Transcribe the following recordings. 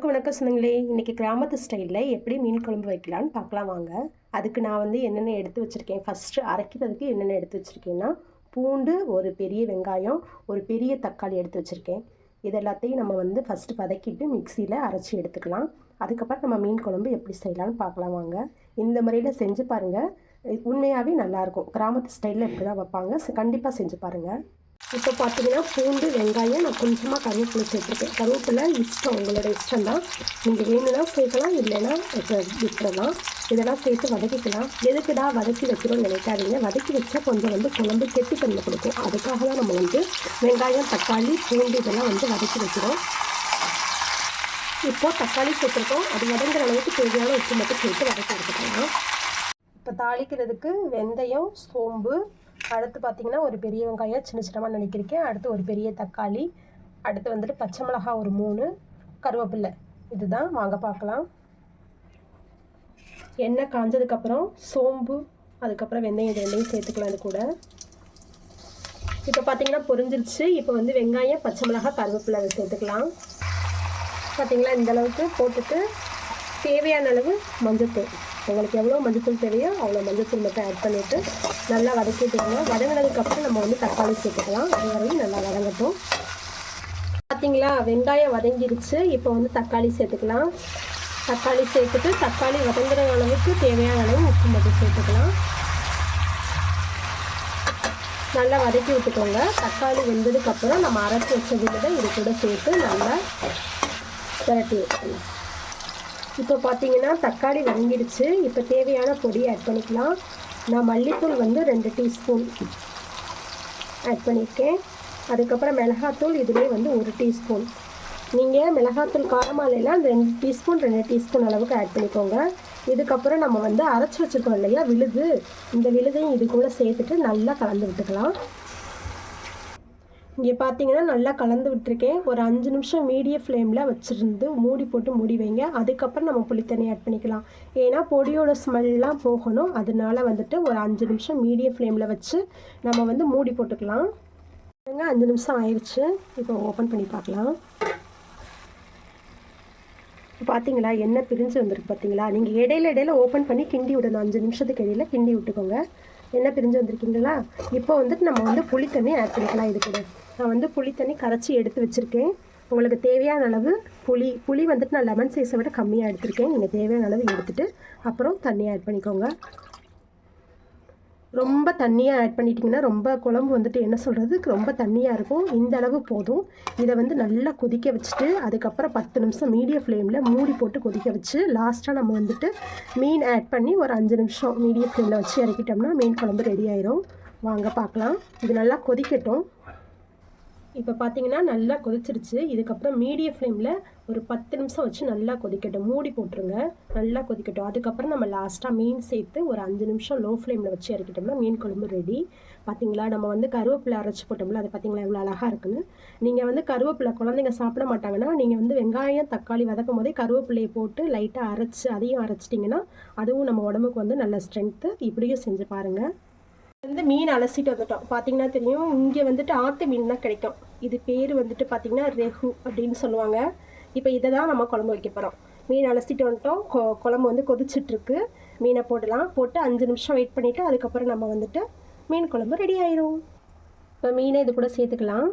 எல்லோருக்கும் வணக்கம் சொன்னங்களே இன்றைக்கி கிராமத்து ஸ்டைலில் எப்படி மீன் குழம்பு வைக்கலான்னு பார்க்கலாம் வாங்க. அதுக்கு நான் வந்து என்னென்ன எடுத்து வச்சுருக்கேன்? ஃபஸ்ட்டு அரைக்கிறதுக்கு என்னென்ன எடுத்து வச்சுருக்கேன்னா பூண்டு ஒரு பெரிய வெங்காயம் ஒரு பெரிய தக்காளி எடுத்து வச்சுருக்கேன். இது எல்லாத்தையும் நம்ம வந்து ஃபஸ்ட்டு வதக்கிட்டு மிக்சியில் அரைச்சி எடுத்துக்கலாம். அதுக்கப்புறம் நம்ம மீன் குழம்பு எப்படி செய்யலான்னு பார்க்கலாம் வாங்க. இந்த முறையில் செஞ்சு பாருங்கள் உண்மையாகவே நல்லாயிருக்கும் கிராமத்து ஸ்டைலில் இப்படி தான் வைப்பாங்க. கண்டிப்பாக செஞ்சு பாருங்கள் இப்போ பார்த்தீங்கன்னா பூண்டு வெங்காயம் நான் கொஞ்சமாக கருவேப்பிலை சேர்த்துருக்கேன். கருவேப்பிலை இஷ்டம் உங்களோட இஷ்டம் தான். நீங்கள் வேணும்னா சேர்க்கலாம் இல்லைன்னா விட்டுறலாம். இதெல்லாம் சேர்த்து வதக்கிக்கலாம். எதுக்குடா வதக்கி வைக்கிறோம்னு நினைக்காதீங்க. வதக்கி வச்சா கொஞ்சம் வந்து குழம்பு கெட்டித்தன்மை கொடுக்கும். அதுக்காக தான் நம்ம வந்து வெங்காயம் தக்காளி பூண்டு இதெல்லாம் வந்து வதக்கி வைக்கிறோம். இப்போது தக்காளி சேர்த்துருக்கோம். அது வதங்குற அளவுக்கு தேவையான உப்பு மட்டும் சேர்த்து வதக்கி எடுத்துக்கலாம். இப்போ தாளிக்கிறதுக்கு வெந்தயம் சோம்பு அடுத்து பார்த்திங்கன்னா ஒரு பெரிய வெங்காயம் சின்ன சின்னமாக நினைக்கிறேன் அடுத்து ஒரு பெரிய தக்காளி. அடுத்து வந்துட்டு பச்சை மிளகா ஒரு மூணு. கருவேப்பில்லை. இதுதான். வாங்க பார்க்கலாம் எண்ணெய் காஞ்சதுக்கப்புறம் சோம்பு அதுக்கப்புறம் வெந்தயம் இது ரெண்டையும் சேர்த்துக்கலாம் இது கூட. இப்போ பார்த்தீங்கன்னா பொரிஞ்சிருச்சு. இப்போ வந்து வெங்காயம் பச்சை மிளகா கருவேப்பிலை சேர்த்துக்கலாம். பார்த்தீங்களா இந்தளவுக்கு போட்டுட்டு தேவையான அளவு மஞ்சத்தூள். உங்களுக்கு எவ்வளோ மஞ்சத்தூள் தேவையோ அவ்வளோ மஞ்சத்தூள் மட்டும் ஆட் பண்ணிவிட்டு நல்லா வதக்கிட்டுருங்க வதங்கினதுக்கப்புறம் நம்ம வந்து தக்காளி சேர்த்துக்கலாம். அது வரையும் நல்லா வதங்கட்டும். பார்த்தீங்களா வெங்காயம் வதங்கிருச்சு. இப்போ வந்து தக்காளி சேர்த்துக்கலாம். தக்காளி சேர்த்துட்டு தக்காளி வதங்குற அளவுக்கு தேவையான அளவு உப்பு மட்டும் சேர்த்துக்கலாம். நல்லா வதக்கி விட்டுக்கோங்க. தக்காளி வெந்ததுக்கப்புறம் நம்ம அரைச்சி வச்சதுல இது கூட சேர்த்து நல்லா விரட்டி வச்சுக்கலாம் இப்போ பார்த்தீங்கன்னா தக்காளி வதங்கிடுச்சு. இப்போ தேவையான பொடி ஆட் பண்ணிக்கலாம். நான் மல்லித்தூள் வந்து ரெண்டு டீஸ்பூன் ஆட் பண்ணியிருக்கேன். அதுக்கப்புறம் மிளகாத்தூள் இதுவே வந்து ஒரு டீஸ்பூன். நீங்கள் மிளகாத்தூள் காரமாலையெல்லாம் அந்த ரெண்டு டீஸ்பூன் ரெண்டு டீஸ்பூன் அளவுக்கு ஆட் பண்ணிக்கோங்க. இதுக்கப்புறம் நம்ம வந்து அரைச்சி வச்சுருக்கோம் இல்லையா விழுது. இந்த விழுதையும் இது கூட சேர்த்துட்டு நல்லா கலந்து விட்டுக்கலாம். இங்கே பார்த்தீங்கன்னா நல்லா கலந்து விட்டுருக்கேன். ஒரு அஞ்சு நிமிஷம் மீடியம் ஃப்ளேமில் வச்சுருந்து மூடி போட்டு மூடி வைங்க. அதுக்கப்புறம் நம்ம புளித்தண்ணி ஆட் பண்ணிக்கலாம். ஏன்னா பொடியோட ஸ்மெல்லாம் போகணும். அதனால வந்துட்டு ஒரு அஞ்சு நிமிஷம் மீடியம் ஃப்ளேமில் வச்சு நம்ம வந்து மூடி போட்டுக்கலாம். அஞ்சு நிமிஷம் ஆயிடுச்சு இப்போ ஓப்பன் பண்ணி பார்க்கலாம். பார்த்தீங்களா என்ன பிரிஞ்சு வந்திருக்கு பார்த்தீங்களா நீங்கள் இடையில இடையில ஓப்பன் பண்ணி கிண்டி விடணும். அஞ்சு நிமிஷத்துக்கு இடையில கிண்டி விட்டுக்கோங்க. என்ன பிரிஞ்சு வந்திருக்கீங்களா? இப்போ வந்துட்டு நம்ம வந்து புளி தண்ணி ஆட் பண்ணிக்கலாம் இது கூட. நான் வந்து புளி தண்ணி கரைச்சி எடுத்து வச்சுருக்கேன். உங்களுக்கு தேவையான அளவு புளி புளி வந்துட்டு நான் லெமன் சைஸை விட கம்மியாக எடுத்திருக்கேன். நீங்கள் தேவையான அளவு எடுத்துகிட்டு அப்புறம் தண்ணி ஆட் பண்ணிக்கோங்க. ரொம்ப தண்ணியாக ஆட் பண்ணிட்டிங்கன்னா ரொம்ப குழம்பு வந்துட்டு என்ன சொல்கிறது ரொம்ப தண்ணியாக இருக்கும். இந்த அளவு போதும். இதை வந்து நல்லா கொதிக்க வச்சுட்டு அதுக்கப்புறம் பத்து நிமிஷம் மீடியம் ஃப்ளேமில் மூடி போட்டு கொதிக்க வச்சு லாஸ்ட்டாக நம்ம வந்துட்டு மீன் ஆட் பண்ணி ஒரு அஞ்சு நிமிஷம் மீடியம் ஃப்ளேமில் வச்சு இறக்கிட்டோம்னா மீன் குழம்பு ரெடி ஆயிரும். வாங்க பார்க்கலாம். இது நல்லா கொதிக்கட்டும். இப்போ பார்த்தீங்கன்னா நல்லா கொதிச்சிருச்சு. இதுக்கப்புறம் மீடியம் ஃப்ளேமில் ஒரு பத்து நிமிஷம் வச்சு நல்லா கொதிக்கட்டும். மூடி போட்டுருங்க. நல்லா கொதிக்கட்டும். அதுக்கப்புறம் நம்ம லாஸ்ட்டாக மீன் சேர்த்து ஒரு அஞ்சு நிமிஷம் லோ ஃப்ளேமில் வச்சு இறக்கிட்டோம்னா மீன் குழம்பு ரெடி பார்த்தீங்களா நம்ம வந்து கருவேப்பிலை அரைச்சி போட்டோம்ல அது பார்த்தீங்களா எவ்வளோ அழகாக இருக்குன்னு. நீங்கள் வந்து கருவேப்பிலை குழந்தைங்க சாப்பிட மாட்டாங்கன்னா நீங்கள் வந்து வெங்காயம் தக்காளி வதக்கும் போதே கருவேப்பிலையை போட்டு லைட்டாக அரைச்சி அதையும் அரைச்சிட்டிங்கன்னா அதுவும் நம்ம உடம்புக்கு வந்து நல்ல ஸ்ட்ரென்த்து இப்படியும் செஞ்சு பாருங்கள் வந்து மீன் அலசிட்டு வந்துட்டோம். பார்த்தீங்கன்னா தெரியும். இங்கே வந்துட்டு ஆற்று மீன் தான் கிடைக்கும். இது பேர் வந்துட்டு பார்த்தீங்கன்னா ரெஹு அப்படின்னு சொல்லுவாங்க. இப்போ இதை தான் நம்ம குழம்பு வைக்க போகிறோம் மீன் அலசிட்டு வந்துட்டோம். கொ குழம்பு வந்து கொதிச்சிட்ருக்கு. மீனை போடலாம். போட்டு அஞ்சு நிமிஷம் வெயிட் பண்ணிவிட்டு அதுக்கப்புறம் நம்ம வந்துட்டு மீன் குழம்பு ரெடி ஆயிரும். இப்போ மீனை இது கூட சேர்த்துக்கலாம்.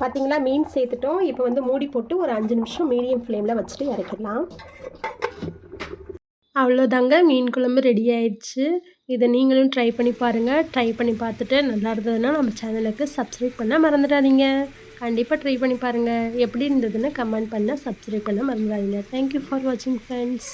பார்த்தீங்களா மீன் சேர்த்துட்டோம். இப்போ வந்து மூடி போட்டு ஒரு அஞ்சு நிமிஷம் மீடியம் ஃப்ளேமில் வச்சுட்டு இறக்கிடலாம். அவ்வளோதாங்க. மீன் குழம்பு ரெடி ஆயிடுச்சு. இதை நீங்களும் ட்ரை பண்ணி பாருங்கள் ட்ரை பண்ணி பார்த்துட்டு நல்லா இருந்ததுன்னா நம்ம சேனலுக்கு சப்ஸ்கிரைப் பண்ண மறந்துடாதீங்க. கண்டிப்பாக ட்ரை பண்ணி பாருங்கள் எப்படி இருந்ததுன்னு கமெண்ட் பண்ண சப்ஸ்கிரைப் பண்ண மறந்துடாதீங்க. தேங்க்யூ ஃபார் வாட்சிங் ஃப்ரெண்ட்ஸ்